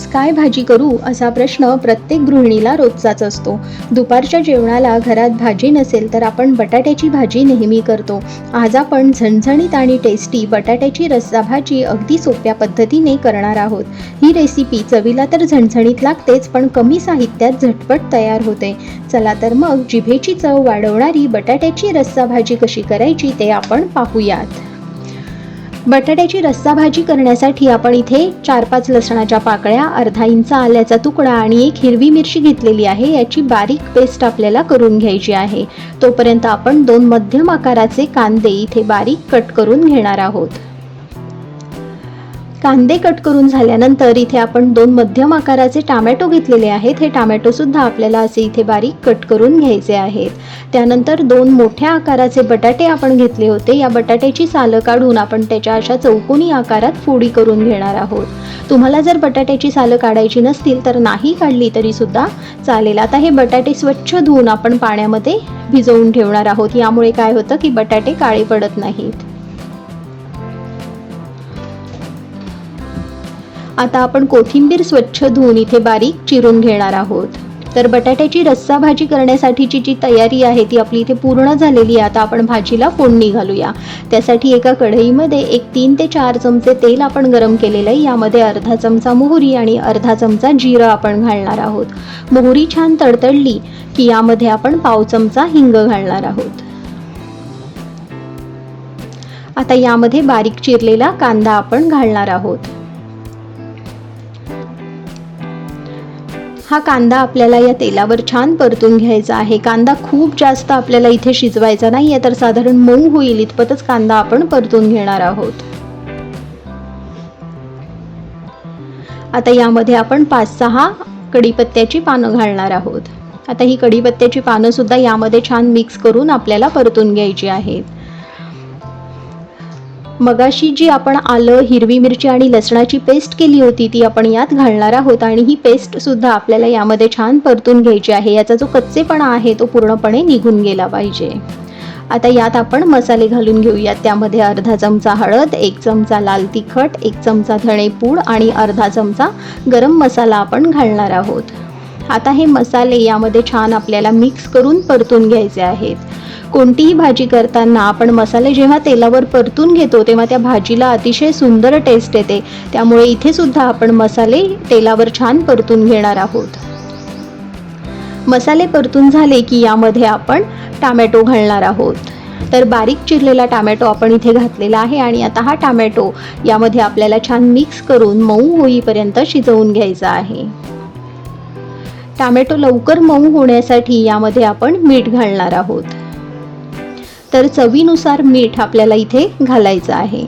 आज काय भाजी करू असा प्रश्न प्रत्येक गृहिणीला रोजचाच असतो. दुपारच्या जेवणाला घरात भाजी नसेल तर आपण बटाट्याची भाजी नेहमी करतो. आज आपण झणझणीत आणि टेस्टी बटाट्याची रस्सा भाजी अगदी सोप्या पद्धतीने करणार आहोत. ही रेसिपी चवीला तर झणझणीत लागतेच पण कमी साहित्यात झटपट तयार होते. चला तर मग जिभेची चव वाढवणारी बटाट्याची रस्सा भाजी कशी करायची ते आपण पाहूयात. बटाट्याची रस्सा भाजी करण्यासाठी आपण इथे चार पाच लसणाच्या पाकळ्या अर्धा इंच आल्याचा तुकडा आणि एक हिरवी मिरची घेतलेली आहे. याची बारीक पेस्ट आपल्याला करून घ्यायची आहे. तोपर्यंत आपण दोन मध्यम आकाराचे कांदे इथे बारीक कट करून घेणार आहोत. कांदे कट करून झाल्यानंतर इथे आपण दोन मध्यम आकाराचे टामॅटो घेतलेले आहेत. हे टामॅटो सुद्धा आपल्याला असे इथे बारीक कट करून घ्यायचे आहेत. त्यानंतर दोन मोठ्या आकाराचे बटाटे आपण घेतले होते. या बटाट्याची सालं काढून आपण त्याच्या अशा चौकोनी आकारात फोडी करून घेणार आहोत. तुम्हाला जर बटाट्याची सालं काढायची नसतील तर नाही काढली तरी सुद्धा चालेल. आता हे बटाटे स्वच्छ धुवून आपण पाण्यामध्ये भिजवून ठेवणार आहोत. यामुळे काय होतं की बटाटे काळे पडत नाहीत. आता आपण कोथिंबीर स्वच्छ धुवून इथे बारीक चिरून घेणार आहोत. तर बटाट्याची रस्सा भाजी करण्यासाठीची जी तयारी आहे ती आपली इथे पूर्ण झालेली आहे. आता आपण भाजीला फोडणी घालूया. त्यासाठी एका कढईमध्ये एक तीन ते चार चमचे तेल आपण गरम केलेलं आहे. यामध्ये अर्धा चमचा मोहरी आणि अर्धा चमचा जिरं आपण घालणार आहोत. मोहरी छान तडतडली की यामध्ये आपण पाव चमचा हिंग घालणार आहोत. आता यामध्ये बारीक चिरलेला कांदा आपण घालणार आहोत. हा कांदा आपल्याला या तेलावर छान परतून घ्यायचा आहे. कांदा खूप जास्त आपल्याला इथे शिजवायचा नाही आहे तर साधारण मऊ होईल इतपतच कांदा आपण परतून घेणार आहोत. आता यामध्ये आपण पाच सहा कढीपत्त्याची पानं घालणार आहोत. आता ही कढीपत्त्याची पानंसुद्धा यामध्ये छान मिक्स करून आपल्याला परतून घ्यायची आहेत. मगाशी जी आपण आलं हिरवी मिरची आणि लसणाची पेस्ट केली होती ती आपण यात घालणार आहोत आणि ही पेस्ट सुद्धा आपल्याला यामध्ये छान परतून घ्यायची आहे. याचा जो कच्चेपणा आहे तो पूर्णपणे निघून गेला पाहिजे. आता यात आपण मसाले घालून घेऊयात. त्यामध्ये अर्धा चमचा हळद एक चमचा लाल तिखट एक चमचा धणेपूड आणि अर्धा चमचा गरम मसाला आपण घालणार आहोत. आता हे मसाले यामध्ये छान आपल्याला मिक्स करून परतून घ्यायचे आहेत. कोणतीही भाजी करताना आपण मसाले जेव्हा तेलावर परतून घेतो तेव्हा त्या भाजीला अतिशय सुंदर टेस्ट येते. त्यामुळे इथे सुद्धा आपण मसाले तेलावर छान परतून घेणार आहोत. मसाले परतून झाले की यामध्ये आपण टामॅटो घालणार आहोत. तर बारीक चिरलेला टामॅटो आपण इथे घातलेला आहे आणि आता हा टामॅटो यामध्ये आपल्याला छान मिक्स करून मऊ होईपर्यंत शिजवून घ्यायचा आहे. टामॅटो लवकर मऊ होण्यासाठी यामध्ये आपण मीठ घालणार आहोत. तर चवीनुसार मीठ आपल्याला इथे घालायचं आहे.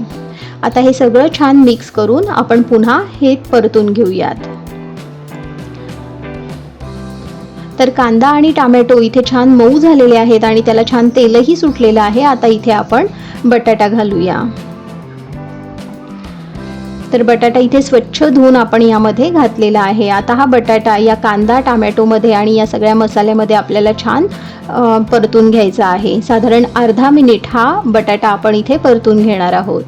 आता हे सगळं छान मिक्स करून आपण पुन्हा हे परतून घेऊयात. तर कांदा आणि टामॅटो इथे छान मऊ झालेले आहेत आणि त्याला छान तेलही सुटलेलं आहे. आता इथे आपण बटाटा घालूया. तर बटाटा इथे स्वच्छ धुवून आपण यामध्ये घातलेला आहे. आता हा बटाटा या कांदा टामॅटोमध्ये आणि या सगळ्या मसाल्यामध्ये आपल्याला छान परतून घ्यायचा आहे. साधारण अर्धा मिनिट हा बटाटा आपण इथे परतून घेणार आहोत.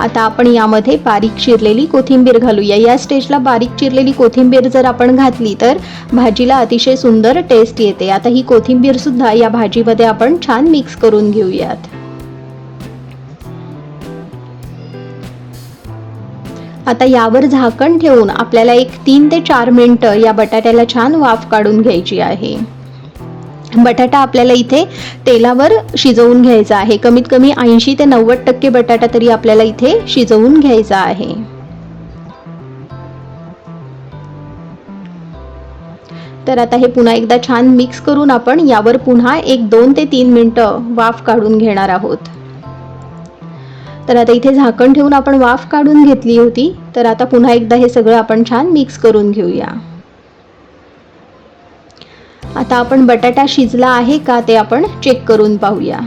आता आपण यामध्ये बारीक चिरलेली कोथिंबीर घालूया. या स्टेजला बारीक चिरलेली कोथिंबीर जर आपण घातली तर भाजीला अतिशय सुंदर टेस्ट येते. आता ही कोथिंबीर सुद्धा या भाजीमध्ये आपण छान मिक्स करून घेऊयात. आता यावर झाकण ठेवून आपल्याला एक तीन ते चार मिनटं या बटाट्याला छान वाफ काढून घ्यायची आहे. बटाटा आपल्याला इथे तेलावर शिजवून घ्यायचा आहे. कमीत कमी ऐंशी ते नव्वद टक्के बटाटा तरी आपल्याला इथे शिजवून घ्यायचा आहे. तर आता हे पुन्हा एकदा छान मिक्स करून आपण यावर पुन्हा एक दोन ते तीन मिनटं वाफ काढून घेणार आहोत. तर आता इथे झाकण ठेवून आपण वाफ काढून घेतली होती. तर आता पुन्हा एकदा हे सगळं आपण छान मिक्स करून घेऊया. आता आपण बटाटा शिजला आहे का ते आपण चेक करून पाहूया.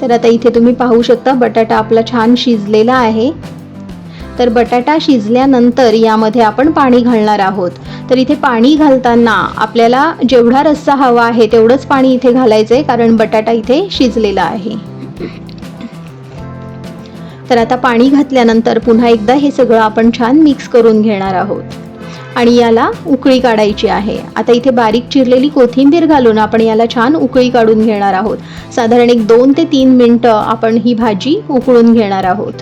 तर आता इथे तुम्ही पाहू शकता बटाटा आपला छान शिजलेला आहे. तर बटाटा शिजल्यानंतर यामध्ये आपण पाणी घालणार आहोत. तर इथे पाणी घालताना आपल्याला जेवढा रस्सा हवा आहे तेवढंच पाणी इथे घालायचं आहे कारण बटाटा इथे शिजलेला आहे. तर आता पाणी घातल्यानंतर पुन्हा एकदा हे सगळं आपण छान मिक्स करून घेणार आहोत. आणि याला उकळी काढायची आहे. आता इथे बारीक चिरलेली कोथिंबीर घालून आपण याला छान उकळी काढून घेणार आहोत. साधारण एक दोन ते तीन मिनटं आपण ही भाजी उकळून घेणार आहोत.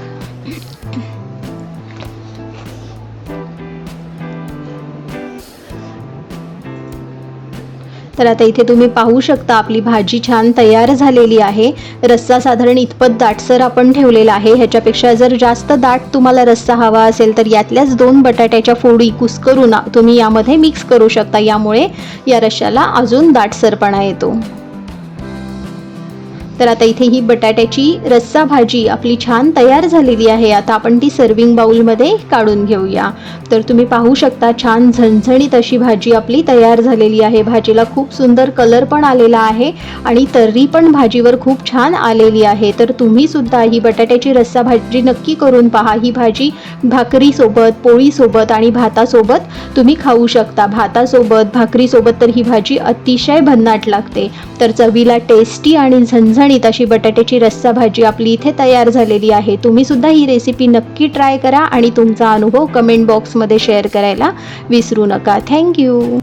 तर आता इथे तुम्ही पाहू शकता आपली भाजी छान तयार झालेली आहे. रस्सा साधारण इतपत दाटसर आपण ठेवलेला आहे. ह्याच्यापेक्षा जर जास्त दाट तुम्हाला रस्सा हवा असेल तर यातल्याच दोन बटाट्याच्या फोडी कुस्करून तुम्ही यामध्ये मिक्स करू शकता. यामुळे या रश्श्याला अजून दाटसरपणा येतो. तर आता इथे ही बटाट्याची रस्सा भाजी आपली छान तयार झालेली आहे. आता आपण ती सर्विंग बाउलमध्ये काढून घेऊया. तर तुम्ही पाहू शकता छान झणझणीत अशी भाजी आपली तयार झालेली आहे. भाजीला खूप सुंदर कलर पण आलेला आहे आणि तर्री पण भाजीवर खूप छान आलेली आहे. तर तुम्ही सुद्धा ही बटाट्याची रस्सा भाजी नक्की करून पहा. ही भाजी भाकरीसोबत पोळीसोबत आणि भातासोबत तुम्ही खाऊ शकता. भातासोबत भाकरीसोबत तर ही भाजी अतिशय भन्नाट लागते. तर चवीला टेस्टी आणि झणझण झणझणीत अशी बटाट्याची रस्सा भाजी आपली इथे तयार झालेली आहे. तुम्ही सुद्धा ही रेसिपी नक्की ट्राय करा आणि तुमचा अनुभव कमेंट बॉक्समध्ये शेअर करायला विसरू नका. थँक्यू